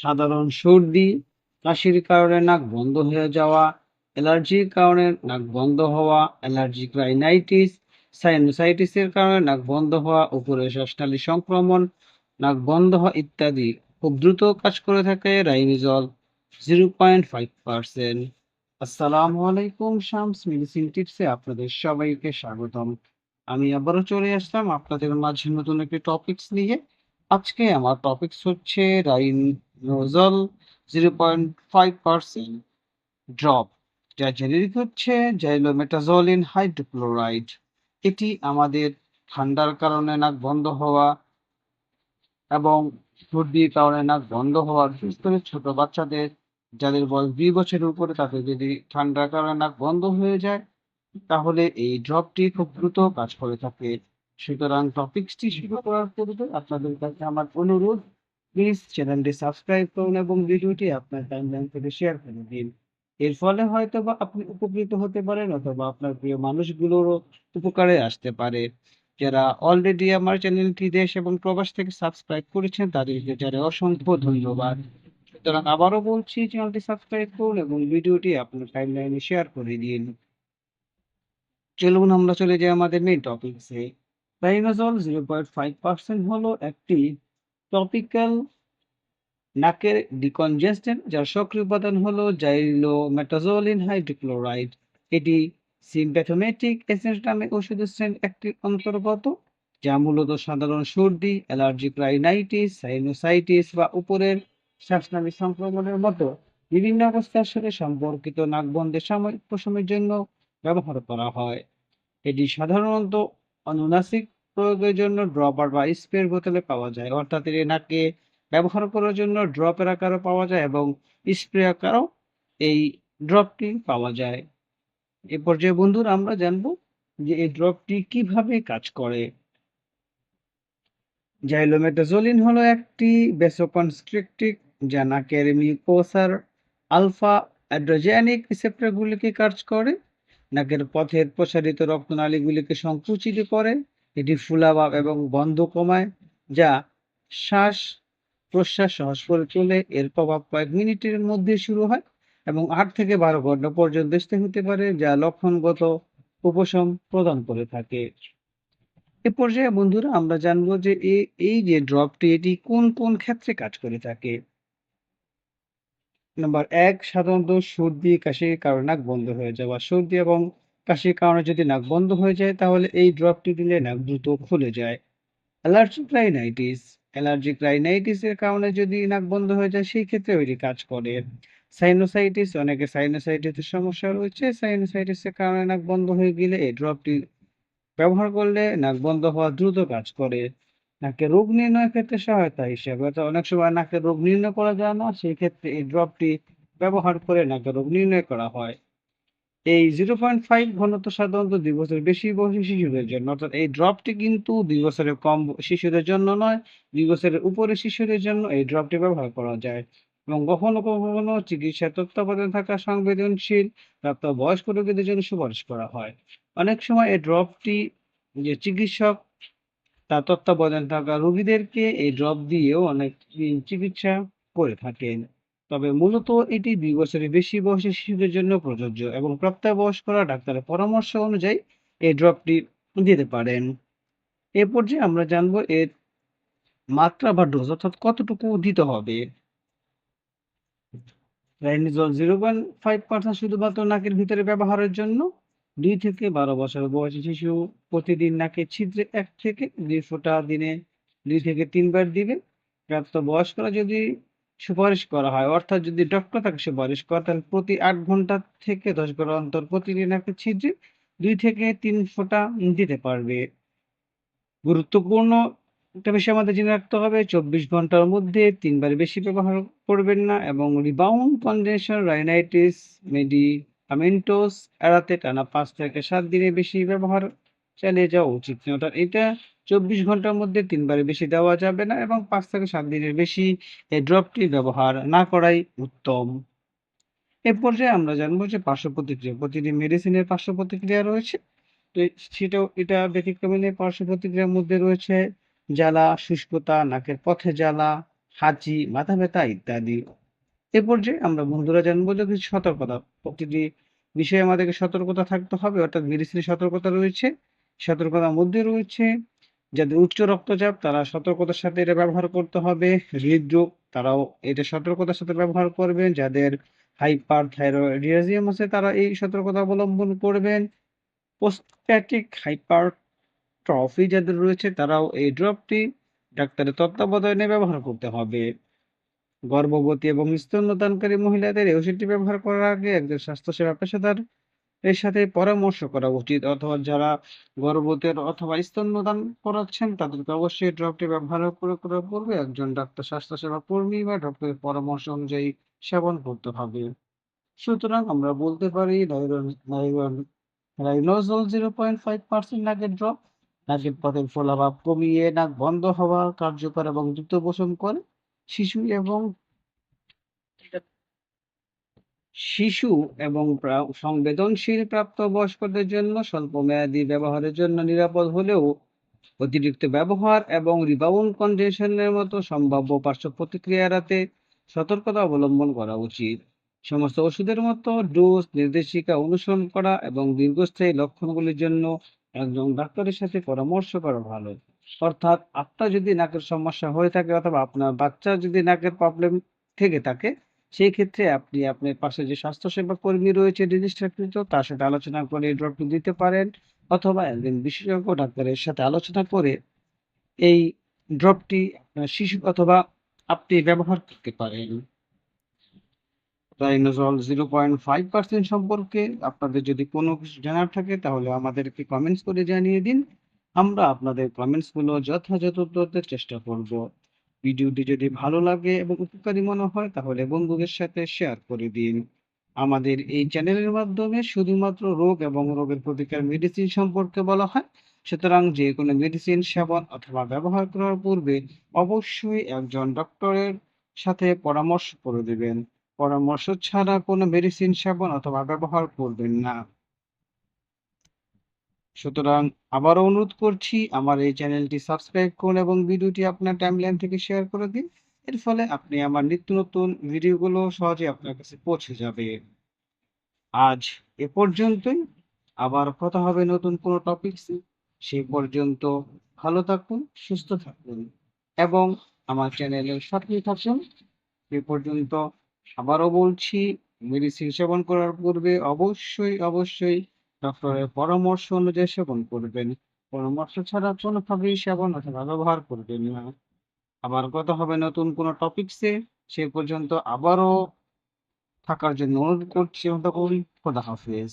সাধারণ সর্দি, কাশির কারণে নাক বন্ধ হয়ে যাওয়া, অ্যালার্জির কারণে নাক বন্ধ হওয়া, অ্যালার্জিক রাইনাইটিস, সাইনোসাইটিসের কারণে নাক বন্ধ হওয়া উপরে শ্বাসনালী সংক্রমণ, নাক বন্ধ হওয়া ইত্যাদি খুব দ্রুত কাজ করে থাকে Rhinozol zero point five percent. আসসালামু আলাইকুম, শামস মেডিসিন টিপসে আপনাদের সবাইকে স্বাগতম। আমি আবারও চলে আসলাম আপনাদের মাঝে নতুন একটি টপিকস নিয়ে। আজকে আমার টপিকস হচ্ছে Rhinozol zero point five drop যা জেনেরিক হচ্ছে জাইলোমেটাজলিন হাইড্রোক্লোরাইড এটি আমাদের ঠান্ডার কারণে নাক বন্ধ হওয়া এবং সর্দির কারণে নাক বন্ধ হওয়া। বিশেষ করে ছোট বাচ্চাদের, যাদের বয়স দুই বছরের উপরে, তাদের যদি ঠান্ডার কারণে নাক বন্ধ হয়ে যায়, তাহলে এই ড্রপটি খুব দ্রুত কাজ করে থাকে। সুতরাং টপিকসটি শুরু করার পূর্বে আপনাদের কাছে আমার অনুরোধ প্লিজ চ্যানেলটি সাবস্ক্রাইব করুন এবং ভিডিওটি আপনার টাইমলাইন থেকে শেয়ার করে দিন। এর ফলে হয়তো বা আপনি উপকৃত হতে পারেন অথবা আপনার প্রিয় মানুষগুলোরও উপকারে আসতে পারে। যারা অলরেডি আমার চ্যানেলটি দেশ এবং প্রবাস থেকে সাবস্ক্রাইব করেছেন, তাদেরকে যারা অসংখ্য ধন্যবাদ। সুতরাং আবারও বলছি চ্যানেলটি সাবস্ক্রাইব করুন এবং ভিডিওটি আপনার টাইমলাইনে শেয়ার করে দিন। চলুন আমরা চলে যাই আমাদের main টপিকসে Rhinozol zero point five percent হলো একটি টপিক্যাল নাকের ডিকনজেস্টেন্ট যার সক্রিয় উপাদান হলো জাইলোমেটাজোলিন হাইড্রোক্লোরাইড। এটি সিম্প্যাথোমেটিক এসেন্স নামে ওষুধের শ্রেণির একটি অন্তর্গত, যা মূলত সাধারণ সর্দি অ্যালার্জিক রাইনাইটিস সাইনোসাইটিস বা উপরের শ্বাসনালী সংক্রমণের মতো বিভিন্ন অবস্থার সাথে সম্পর্কিত নাকবন্ধের সাময়িক উপশমের জন্য ব্যবহার করা হয়। এটি সাধারণত অনুনাসিক প্রয়োগের জন্য ড্রপার বা স্প্রের বোতলে পাওয়া যায়। অর্থাৎ এটি নাকে ব্যবহার করার জন্য ড্রপের আকারও পাওয়া যায় এবং স্প্রে আকারও এই ড্রপটি পাওয়া যায়। এ পর্যায়ে বন্ধুরা আমরা জানব যে এই ড্রপটি কীভাবে কাজ করে। জাইলোমেটাজোলিন হলো একটি বেসোকনস্ট্রিকটিক যা নাকের মিউকোসার আলফা অ্যাড্রোজেনিক রিসেপ্টরগুলিকে কাজ করে। নাকের পথের প্রসারিত রক্তনালীগুলিকে সংকুচিত করে। এটি ফুলাভাব এবং বন্ধ কমায়, যা শ্বাস প্রশ্বাস সহজ করে চলে এর প্রভাব কয়েক মিনিটের মধ্যে শুরু হয় এবং আট থেকে বারো ঘণ্টা পর্যন্ত স্থায়ী হতে পারে, যা লক্ষণগত উপশম প্রদান করে থাকে। এ পর্যায়ে বন্ধুরা, আমরা জানব যে এই যে ড্রপটি, এটি কোন কোন ক্ষেত্রে কাজ করে থাকে? নাম্বার এক, সাধারণত সর্দি কাশির কারণে বন্ধ হয়ে যাওয়া। সর্দি এবং কাশির কারণে যদি নাক বন্ধ হয়ে যায়, তাহলে এই ড্রপটি দিলে নাক দ্রুত খুলে যায়। Allergic rhinitis. অ্যালার্জিক রাইনাইটিসের কারণে যদি নাক বন্ধ হয়ে যায়, সেই ক্ষেত্রে ওইটি কাজ করে। সাইনোসাইটিস, অনেকে সাইনোসাইটিসের সমস্যা রয়েছে। সাইনোসাইটিসের কারণে নাক বন্ধ হয়ে গেলে এই ড্রপটি ব্যবহার করলে নাক বন্ধ হওয়া দ্রুত কাজ করে। নাকে রোগ নির্ণয়ের ক্ষেত্রে সহায়তা হিসেবে, অর্থাৎ অনেক সময় নাকে রোগ নির্ণয় করা যায় না, সেই ক্ষেত্রে এই ড্রপটি ব্যবহার করে নাকে রোগ নির্ণয় করা হয়। এই জিরো পয়েন্ট ফাইভ ঘনত্ব সাধারণত দুই বছরের বেশি বয়সী শিশুদের জন্য, অর্থাৎ এই ড্রপটি কিন্তু দুই বছরের কম শিশুদের জন্য নয়, দুই বছরের উপরে শিশুদের জন্য এই ড্রপটি ব্যবহার করা যায়। এবং কখনো কখনো চিকিৎসা তত্ত্বাবধানে থাকা সংবেদনশীল প্রাপ্ত বয়স্ক রোগীদের জন্য সুপারিশ করা হয়। অনেক সময় এই ড্রপটি যে চিকিৎসক তার তত্ত্বাবধানে থাকা রোগীদেরকে এই ড্রপ দিয়েও অনেক চিকিৎসা করে থাকেন। তবে মূলত এটি দুই বছরের বেশি বয়সী শিশুদের জন্য প্রযোজ্য এবং প্রাপ্তবয়স্করা ডাক্তারের পরামর্শ অনুযায়ী এই ড্রপটি দিতে পারেন। এ পর্যায়ে আমরা জানব এর মাত্রা বা ডোজ, অর্থাৎ কতটুকু দিতে হবে। Rhinozol zero point five percent শুধুমাত্র নাকের ভিতরে ব্যবহারের জন্য। দুই থেকে বারো বছর বয়সী শিশু প্রতিদিন নাকের ছিদ্রে এক থেকে দুই ফোঁটা দিনে দুই থেকে তিনবার দিবে। প্রাপ্ত বয়স্করা যদি সুপারিশ করা হয়। অর্থাৎ যদি ডক্টর তাকে সুপারিশ করে, তাহলে প্রতি আট ঘণ্টা থেকে দশ ঘণ্টা অন্তর প্রতিদিন একটা ছিদ্রে দুই থেকে তিন ফোঁটা দিতে পারবে। গুরুত্বপূর্ণ একটা বিষয় আমাদের জেনে রাখতে হবে, চব্বিশ ঘণ্টার মধ্যে তিনবার বেশি ব্যবহার করবেন না এবং রিবাউন্ড কন্ডেনশন রাইনাইটিস মেডি মেডিকামেন্টোস এড়াতে টানা পাঁচ থেকে সাত দিনের বেশি ব্যবহার চালিয়ে যাওয়া উচিত। নয় অর্থাৎ এটা চব্বিশ ঘণ্টার মধ্যে তিনবারের বেশি দেওয়া যাবে না এবং পাঁচ থেকে সাত দিনের বেশি এই ড্রপটি ব্যবহার না করাই উত্তম এ পর্যায়ে আমরা জানব যে পার্শ্ব প্রতিক্রিয়া প্রতিটি মেডিসিনের পার্শ্ব প্রতিক্রিয়া রয়েছে তো সেটাও এটা ব্যতিক্রমী পার্শ্ব প্রতিক্রিয়ার মধ্যে রয়েছে জ্বালা শুষ্কতা নাকের পথে জ্বালা হাঁচি, মাথা ব্যথা ইত্যাদি। এ পর্যায়ে আমরা বন্ধুরা জানব যে কিছু সতর্কতা। প্রতিটি বিষয়ে আমাদেরকে সতর্কতা থাকতে হবে অর্থাৎ মেডিসিনের সতর্কতা রয়েছে। সতর্কতার মধ্যে রয়েছে যাদের উচ্চ রক্তচাপ, তারা সতর্কতার সাথে এটা ব্যবহার করতে হবে। হৃদরোগ, তারাও এটা সতর্কতার সাথে ব্যবহার করবেন। যাদের হাইপারথাইরয়েডিজম আছে, তারা এই সতর্কতা অবলম্বন করবেন। পোস্টপ্যাটিক হাইপার ট্রফি যাদের রয়েছে, তারাও এই ড্রপটি ডাক্তারের তত্ত্বাবধানে ব্যবহার করতে হবে। গর্ভবতী এবং স্তন্যদানকারী মহিলাদের এই ওষুধটি ব্যবহার করার আগে একজন স্বাস্থ্যসেবা পেশাদার এর সাথে পরামর্শ করা উচিত অথবা যারা গর্ভবতী অথবা স্তন্যদান করাচ্ছেন, তাদেরকে অবশ্যই ড্রপটি ব্যবহার করে করার পূর্বে একজন ডাক্তার, স্বাস্থ্যসেবা কর্মী বা ডক্টরের পরামর্শ অনুযায়ী সেবন করতে হবে। সুতরাং আমরা বলতে পারি, নাইরন নাইরন, রাইনোজল 0.5% নাকের ড্রপ নাকের পথের ফোলাভাব কমিয়ে নাক বন্ধ হওয়া কার্যকর এবং দ্রুত পোষণ করে। শিশু এবং শিশু এবং সংবেদনশীল প্রাপ্তবয়স্কদের জন্য স্বল্প স্বল্পমেয়াদী ব্যবহারের জন্য নিরাপদ হলেও অতিরিক্ত ব্যবহার এবং রিবাউন্ড কন্ডিশনের মতো সম্ভাব্য পার্শ্ব প্রতিক্রিয়া এড়াতে সতর্কতা অবলম্বন করা উচিত। সমস্ত ওষুধের মতো ডোজ নির্দেশিকা অনুসরণ করা এবং দীর্ঘস্থায়ী লক্ষণগুলির জন্য একজন ডাক্তারের সাথে পরামর্শ করা ভালো। অর্থাৎ আপনার যদি নাকের সমস্যা হয়ে থাকে অথবা আপনার বাচ্চার যদি নাকের প্রবলেম থেকে থাকে সেই ক্ষেত্রে আপনি আপনার পাশে যে স্বাস্থ্যসেবা কর্মী রয়েছে রেজিস্ট্রারকৃত তার সাথে আলোচনা করে এই ড্রপটি দিতে পারেন অথবা একজন বিশেষজ্ঞ ডাক্তারের সাথে আলোচনা করে এই ড্রপটি আপনার শিশু অথবা আপনি ব্যবহার করতে পারেন। রাইনোজল 0.5% সম্পর্কে আপনাদের যদি কোনো কিছু জানার থাকে, তাহলে আমাদেরকে কমেন্টস করে জানিয়ে দিন। আমরা আপনাদের কমেন্টসগুলো যথাযথ চেষ্টা করব। ভিডিওটি যদি ভালো লাগে এবং উপকারী মনে হয়, তাহলে বন্ধুদের সাথে শেয়ার করে দিন। আমাদের এই চ্যানেলের মাধ্যমে শুধুমাত্র রোগ এবং রোগের প্রতিকার মেডিসিন সম্পর্কে বলা হয়। সুতরাং যে কোনো মেডিসিন সেবন অথবা ব্যবহার করার পূর্বে অবশ্যই একজন ডক্টরের সাথে পরামর্শ করে দিবেন। পরামর্শ ছাড়া কোনো মেডিসিন সেবন অথবা ব্যবহার করবেন না। সুতরাং আবারও অনুরোধ করছি আমার এই চ্যানেলটি সাবস্ক্রাইব করুন এবং ভিডিওটি আপনার টাইমলাইন থেকে শেয়ার করে দিন। এর ফলে আপনি আমার নিত্য নতুন ভিডিওগুলো সহজে আপনার কাছে পৌঁছে যাবে। আজ এ পর্যন্তই। আবার কথা হবে নতুন কোনো টপিকসে। সেই পর্যন্ত ভালো থাকুন, সুস্থ থাকুন এবং আমার চ্যানেলের সাথেই থাকুন। এ পর্যন্ত আবারও বলছি মেডিসিন সেবন করার পূর্বে অবশ্যই, অবশ্যই ডক্টরের পরামর্শ অনুযায়ী সেবন করবেন। পরামর্শ ছাড়া কোনোভাবেই সেবন অথবা ব্যবহার করবেন না। আবার কথা হবে নতুন কোনো টপিকসে। সে পর্যন্ত আবারও থাকার জন্য অনুরোধ করছি। খোদা হাফেজ।